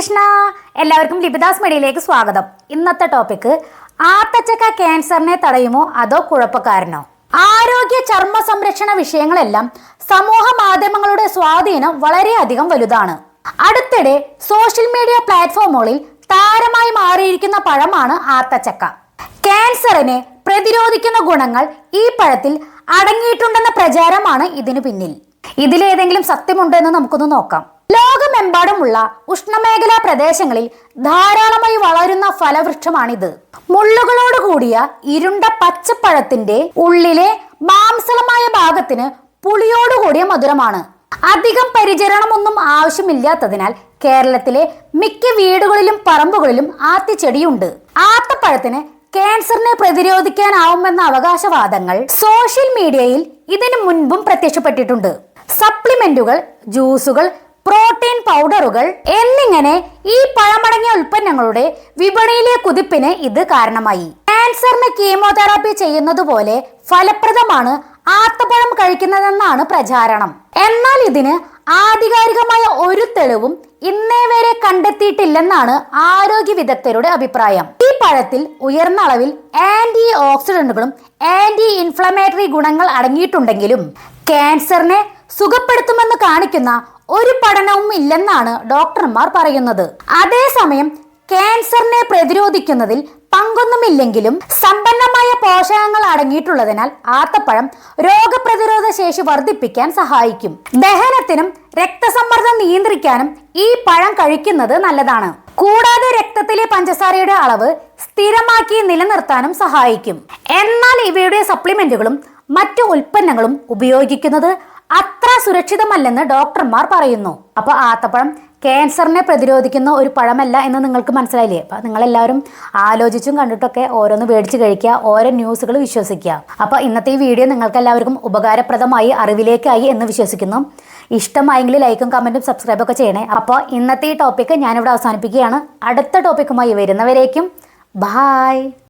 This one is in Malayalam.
കൃഷ്ണ എല്ലാവർക്കും ലിപിദാസ് മീഡിയയിലേക്ക് സ്വാഗതം. ഇന്നത്തെ ടോപ്പിക് ആത്തച്ചക്ക ക്യാൻസറിനെ തടയുമോ അതോ കുഴപ്പക്കാരനോ? ആരോഗ്യ ചർമ്മ സംരക്ഷണ വിഷയങ്ങളെല്ലാം സമൂഹ മാധ്യമങ്ങളുടെ സ്വാധീനം വളരെയധികം വലുതാണ്. അടുത്തിടെ സോഷ്യൽ മീഡിയ പ്ലാറ്റ്ഫോമുകളിൽ താരമായി മാറിയിരിക്കുന്ന പഴമാണ് ആത്തച്ചക്ക. ക്യാൻസറിനെ പ്രതിരോധിക്കുന്ന ഗുണങ്ങൾ ഈ പഴത്തിൽ അടങ്ങിയിട്ടുണ്ടെന്ന പ്രചാരമാണ് ഇതിനു പിന്നിൽ. ഇതിലേതെങ്കിലും സത്യമുണ്ടോ എന്ന് നമുക്കൊന്ന് നോക്കാം. ലോകമെമ്പാടുമുള്ള ഉഷ്ണമേഖലാ പ്രദേശങ്ങളിൽ ധാരാളമായി വളരുന്ന ഫലവൃക്ഷമാണിത്. മുള്ളുകളോട് കൂടിയ ഇരുണ്ട പച്ചപ്പഴത്തിന്റെ ഉള്ളിലെ മാംസളമായ ഭാഗത്തിന് പുളിയോടുകൂടിയ മധുരമാണ്. അധികം പരിചരണമൊന്നും ആവശ്യമില്ലാത്തതിനാൽ കേരളത്തിലെ മിക്ക വീടുകളിലും പറമ്പുകളിലും ആത്തിച്ചെടിയുണ്ട്. ആത്തപ്പഴത്തിന് ക്യാൻസറിനെ പ്രതിരോധിക്കാനാവുമെന്ന അവകാശവാദങ്ങൾ സോഷ്യൽ മീഡിയയിൽ ഇതിനു മുൻപും പ്രത്യക്ഷപ്പെട്ടിട്ടുണ്ട്. സപ്ലിമെന്റുകൾ ജ്യൂസുകൾ പ്രോട്ടീൻ പൗഡറുകൾ എന്നിങ്ങനെ ഈ പഴമടങ്ങിയ ഉൽപ്പന്നങ്ങളുടെ വിപണിയിലെ കുതിപ്പിന് ഇത് കാരണമായി. ക്യാൻസറിന് കീമോതെറാപ്പി ചെയ്യുന്നത് പോലെ ഫലപ്രദമാണ് ആത്തപ്പഴം കഴിക്കുന്നതെന്നാണ് പ്രചാരണം. എന്നാൽ ഇതിന് ആധികാരികമായ ഒരു തെളിവും ഇന്നേ വരെ കണ്ടെത്തിയിട്ടില്ലെന്നാണ് ആരോഗ്യ വിദഗ്ധരുടെ അഭിപ്രായം. ഈ പഴത്തിൽ ഉയർന്ന അളവിൽ ആന്റി ഓക്സിഡന്റുകളും ആന്റി ഇൻഫ്ലമേറ്ററി ഗുണങ്ങൾ അടങ്ങിയിട്ടുണ്ടെങ്കിലും ക്യാൻസറിനെ സുഖപ്പെടുത്തുമെന്ന് കാണിക്കുന്ന ഒരു പഠനവും ഇല്ലെന്നാണ് ഡോക്ടർമാർ പറയുന്നത്. അതേസമയം ക്യാൻസറിനെ പ്രതിരോധിക്കുന്നതിൽ പങ്കൊന്നുമില്ലെങ്കിലും സമ്പന്നമായ പോഷകങ്ങൾ അടങ്ങിയിട്ടുള്ളതിനാൽ ആത്തപ്പഴം രോഗപ്രതിരോധ ശേഷി വർദ്ധിപ്പിക്കാൻ സഹായിക്കും. ദഹനത്തിനും രക്തസമ്മർദ്ദം നിയന്ത്രിക്കാനും ഈ പഴം കഴിക്കുന്നത് നല്ലതാണ്. കൂടാതെ രക്തത്തിലെ പഞ്ചസാരയുടെ അളവ് സ്ഥിരമാക്കി നിലനിർത്താനും സഹായിക്കും. എന്നാൽ ഇവയുടെ സപ്ലിമെന്റുകളും മറ്റു ഉൽപ്പന്നങ്ങളും ഉപയോഗിക്കുന്നത് സുരക്ഷിതമല്ലെന്ന് ഡോക്ടർമാർ പറയുന്നു. അപ്പൊ ആത്തപ്പഴം ക്യാൻസറിനെ പ്രതിരോധിക്കുന്ന ഒരു പഴമല്ല എന്ന് നിങ്ങൾക്ക് മനസ്സിലായില്ലേ? അപ്പൊ നിങ്ങളെല്ലാവരും ആലോചിച്ചും കണ്ടിട്ടൊക്കെ ഓരോന്ന് മേടിച്ച് കഴിക്കുക ഓരോ ന്യൂസുകൾ വിശ്വസിക്കുക. അപ്പൊ ഇന്നത്തെ ഈ വീഡിയോ നിങ്ങൾക്ക് എല്ലാവർക്കും ഉപകാരപ്രദമായി അറിവിലേക്കായി എന്ന് വിശ്വസിക്കുന്നു. ഇഷ്ടമായെങ്കിൽ ലൈക്കും കമന്റും സബ്സ്ക്രൈബും ഒക്കെ ചെയ്യണേ. അപ്പോൾ ഇന്നത്തെ ഈ ടോപ്പിക്ക് ഞാനിവിടെ അവസാനിപ്പിക്കുകയാണ്. അടുത്ത ടോപ്പിക്കുമായി വരുന്നവരേക്കും ബായ്